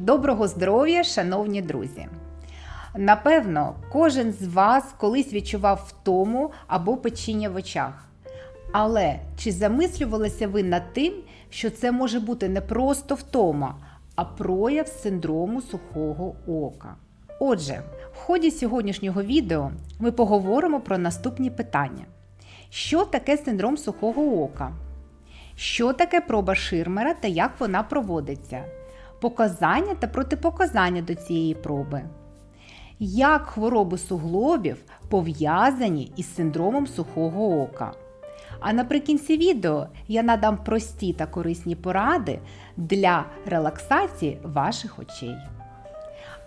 Доброго здоров'я, шановні друзі! Напевно, кожен з вас колись відчував втому або печіння в очах. Але чи замислювалися ви над тим, що це може бути не просто втома, а прояв синдрому сухого ока? Отже, в ході сьогоднішнього відео ми поговоримо про наступні питання: що таке синдром сухого ока? Що таке проба Ширмера та як вона проводиться? Показання та протипоказання до цієї проби. Як хвороби суглобів пов'язані із синдромом сухого ока? А наприкінці відео я надам прості та корисні поради для релаксації ваших очей.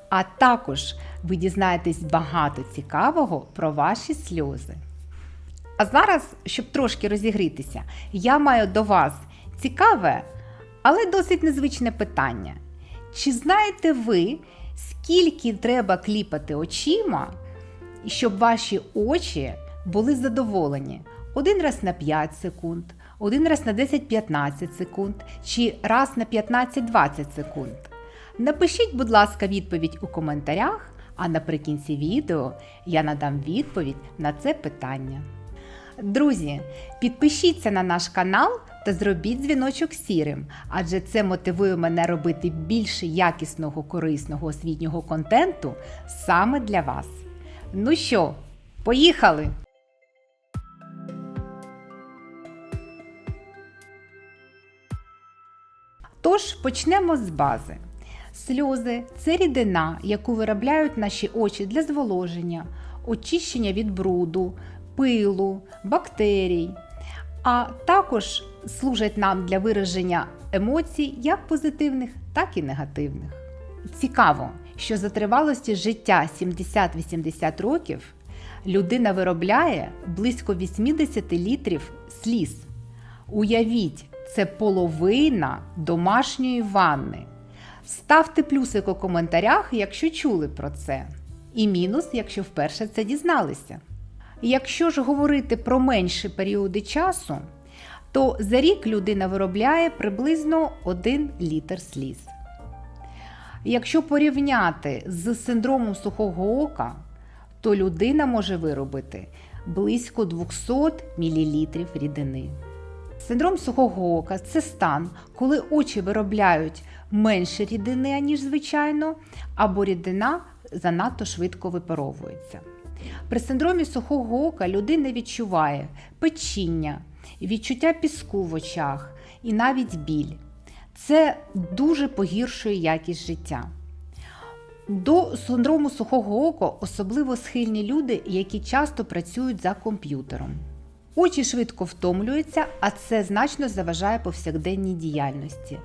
А також ви дізнаєтесь багато цікавого про ваші сльози. А зараз, щоб трошки розігрітися, я маю до вас цікаве, але досить незвичне питання. Чи знаєте ви, скільки треба кліпати очима, щоб ваші очі були задоволені? Один раз на 5 секунд, один раз на 10-15 секунд чи раз на 15-20 секунд? Напишіть, будь ласка, відповідь у коментарях, а наприкінці відео я надам відповідь на це питання. Друзі, підпишіться на наш канал та зробіть дзвіночок сірим, адже це мотивує мене робити більше якісного, корисного освітнього контенту саме для вас. Ну що, поїхали! Тож почнемо з бази. Сльози це рідина, яку виробляють наші очі для зволоження, очищення від бруду, пилу, бактерій, а також служать нам для вираження емоцій як позитивних, так і негативних. Цікаво, що за тривалості життя 70-80 років людина виробляє близько 80 літрів сліз. Уявіть, це половина домашньої ванни. Ставте плюсик у коментарях, якщо чули про це. І мінус, якщо вперше це дізналися. Якщо ж говорити про менші періоди часу, то за рік людина виробляє приблизно 1 літр сліз. Якщо порівняти з синдромом сухого ока, то людина може виробити близько 200 мл рідини. Синдром сухого ока це стан, коли очі виробляють менше рідини, ніж звичайно, або рідина занадто швидко випаровується. При синдромі сухого ока людина відчуває печіння, відчуття піску в очах і навіть біль. Це дуже погіршує якість життя. До синдрому сухого ока особливо схильні люди, які часто працюють за комп'ютером. Очі швидко втомлюються, а це значно заважає повсякденній діяльності.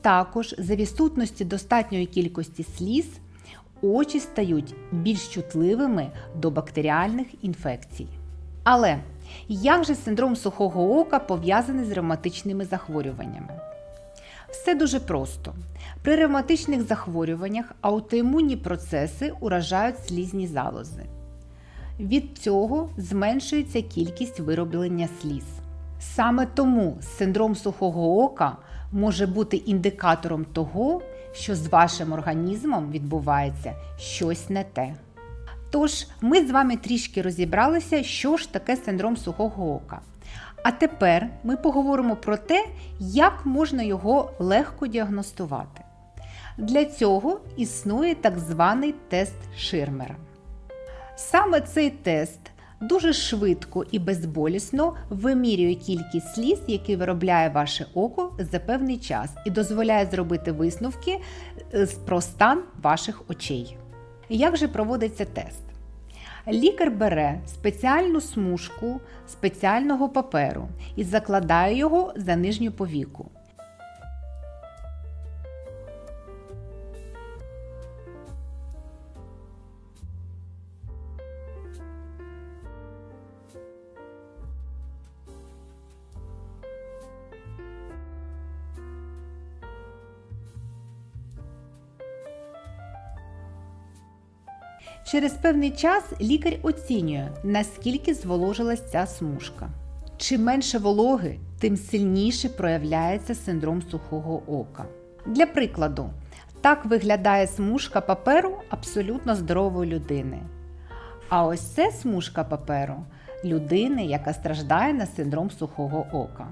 Також за відсутності достатньої кількості сліз очі стають більш чутливими до бактеріальних інфекцій. Але як же синдром сухого ока пов'язаний з ревматичними захворюваннями? Все дуже просто. При ревматичних захворюваннях аутоімунні процеси уражають слізні залози. Від цього зменшується кількість вироблення сліз. Саме тому синдром сухого ока може бути індикатором того, що з вашим організмом відбувається щось не те. Тож, ми з вами трішки розібралися, що ж таке синдром сухого ока. А тепер ми поговоримо про те, як можна його легко діагностувати. Для цього існує так званий тест Ширмера. Саме цей тест дуже швидко і безболісно вимірює кількість сліз, які виробляє ваше око за певний час, і дозволяє зробити висновки е, про стан ваших очей. Як же проводиться тест? Лікар бере спеціальну смужку спеціального паперу і закладає його за нижню повіку. Через певний час лікар оцінює, наскільки зволожилась ця смужка. Чим менше вологи, тим сильніше проявляється синдром сухого ока. Для прикладу, Так виглядає смужка паперу абсолютно здорової людини. А ось це смужка паперу людини, яка страждає на синдром сухого ока.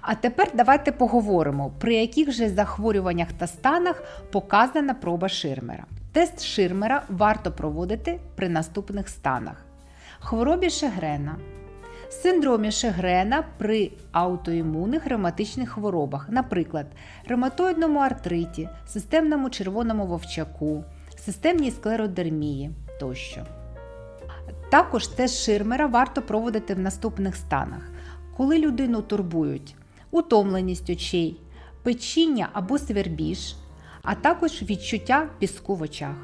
А тепер давайте поговоримо, при яких же захворюваннях та станах показана проба Ширмера. Тест Ширмера варто проводити при наступних станах: хворобі Шегрена, синдромі Шегрена при аутоімунних ревматичних хворобах, наприклад, ревматоїдному артриті, системному червоному вовчаку, системній склеродермії тощо. Також тест Ширмера варто проводити в наступних станах, коли людину турбують утомленість очей, печіння або свербіж, а також відчуття піску в очах.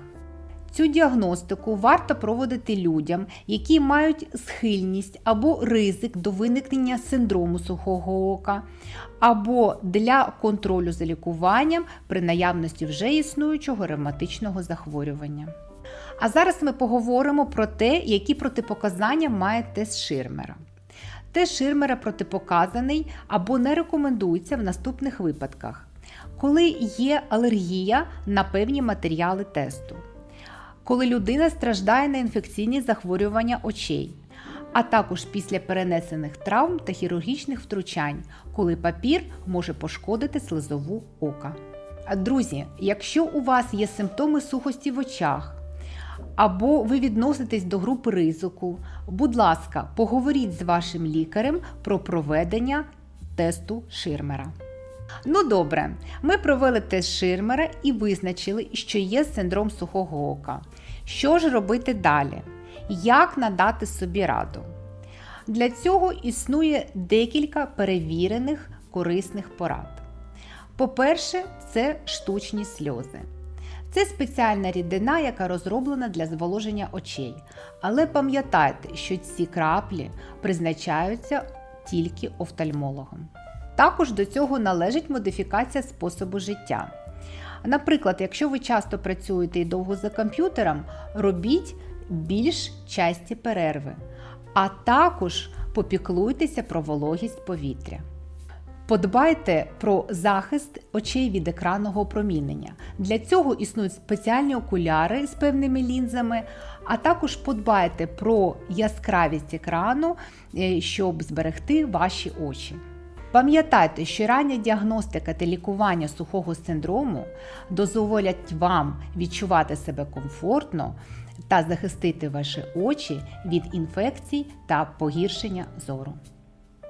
Цю діагностику варто проводити людям, які мають схильність або ризик до виникнення синдрому сухого ока, або для контролю за лікуванням при наявності вже існуючого ревматичного захворювання. А зараз ми поговоримо про те, які протипоказання має тест Ширмера. Тест Ширмера протипоказаний або не рекомендується в наступних випадках, коли є алергія на певні матеріали тесту, коли людина страждає на інфекційні захворювання очей, а також після перенесених травм та хірургічних втручань, коли папір може пошкодити слизову ока. Друзі, якщо у вас є симптоми сухості в очах, або ви відноситесь до групи ризику, будь ласка, поговоріть з вашим лікарем про проведення тесту Ширмера. Ну добре, ми провели тест Ширмера і визначили, що є синдром сухого ока. Що ж робити далі? Як надати собі раду? Для цього існує декілька перевірених корисних порад. По-перше, це штучні сльози. Це спеціальна рідина, яка розроблена для зволоження очей. Але пам'ятайте, що ці краплі призначаються тільки офтальмологом. Також до цього належить модифікація способу життя. Наприклад, якщо ви часто працюєте і довго за комп'ютером, робіть більш часті перерви, а також попіклуйтеся про вологість повітря. Подбайте про захист очей від екранного опромінення. Для цього існують спеціальні окуляри з певними лінзами, а також подбайте про яскравість екрану, е, щоб зберегти ваші очі. Пам'ятайте, що рання діагностика та лікування сухого синдрому дозволять вам відчувати себе комфортно та захистити ваші очі від інфекцій та погіршення зору.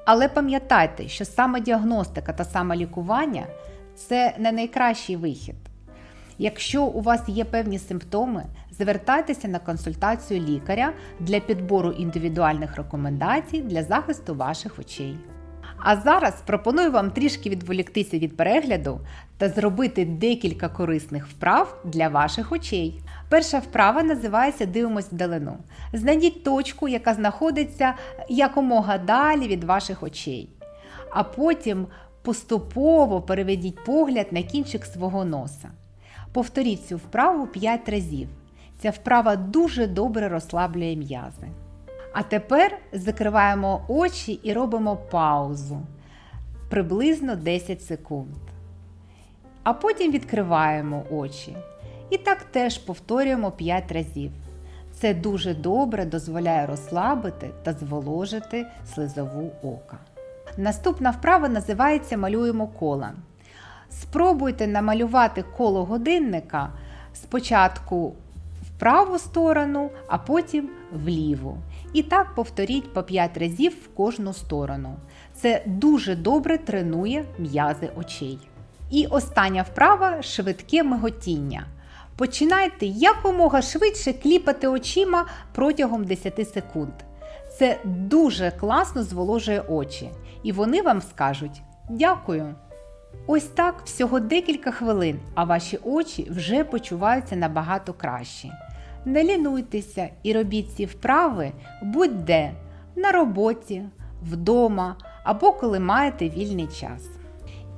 Але пам'ятайте, що саме діагностика та саме лікування це не найкращий вихід. Якщо у вас є певні симптоми, звертайтеся на консультацію лікаря для підбору індивідуальних рекомендацій для захисту ваших очей. А зараз пропоную вам трішки відволіктися від перегляду та зробити декілька корисних вправ для ваших очей. Перша вправа називається Дивимось вдалину. Знайдіть точку, яка знаходиться якомога далі від ваших очей. А потім поступово переведіть погляд на кінчик свого носа. Повторіть цю вправу 5 разів. Ця вправа дуже добре розслаблює м'язи. А тепер закриваємо очі і робимо паузу приблизно 10 секунд. А потім відкриваємо очі. І так теж повторюємо 5 разів. Це дуже добре дозволяє розслабити та зволожити слизову ока. Наступна вправа називається Малюємо кола. Спробуйте намалювати коло годинника спочатку праву сторону, а потім вліву. І так повторіть по 5 разів в кожну сторону. Це дуже добре тренує м'язи очей. І остання вправа швидке миготіння. Починайте якомога швидше кліпати очима протягом 10 секунд. Це дуже класно зволожує очі, і вони вам скажуть дякую. Ось так всього декілька хвилин, а ваші очі вже почуваються набагато краще. Не лінуйтеся і робіть ці вправи будь-де на роботі, вдома або коли маєте вільний час.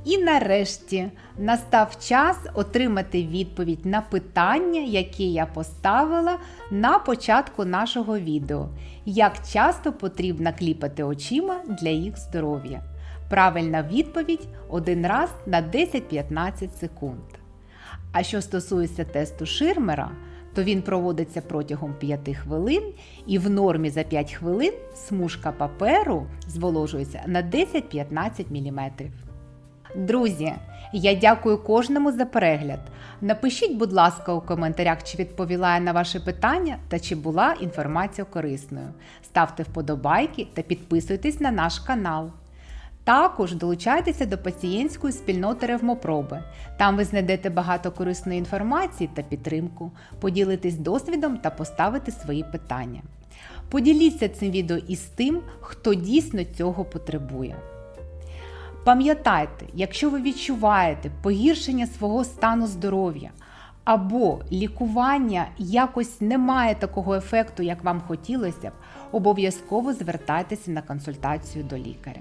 І нарешті настав час отримати відповідь на питання, яке я поставила на початку нашого відео. Як часто потрібно кліпати очима для їх здоров'я? Правильна відповідь один раз на 10-15 секунд. А що стосується тесту Ширмера, то він проводиться протягом 5 хвилин, і в нормі за 5 хвилин смужка паперу зволожується на 10-15 мм. Друзі, я дякую кожному за перегляд. Напишіть, будь ласка, у коментарях, чи відповіла я на ваші питання та чи була інформація корисною. Ставте вподобайки та підписуйтесь на наш канал. Також долучайтеся до пацієнтської спільноти Ревмопроби. Там ви знайдете багато корисної інформації та підтримку, поділитесь досвідом та поставите свої питання. Поділіться цим відео із тим, хто дійсно цього потребує. Пам'ятайте, якщо ви відчуваєте погіршення свого стану здоров'я або лікування якось не має такого ефекту, як вам хотілося б, обов'язково звертайтеся на консультацію до лікаря.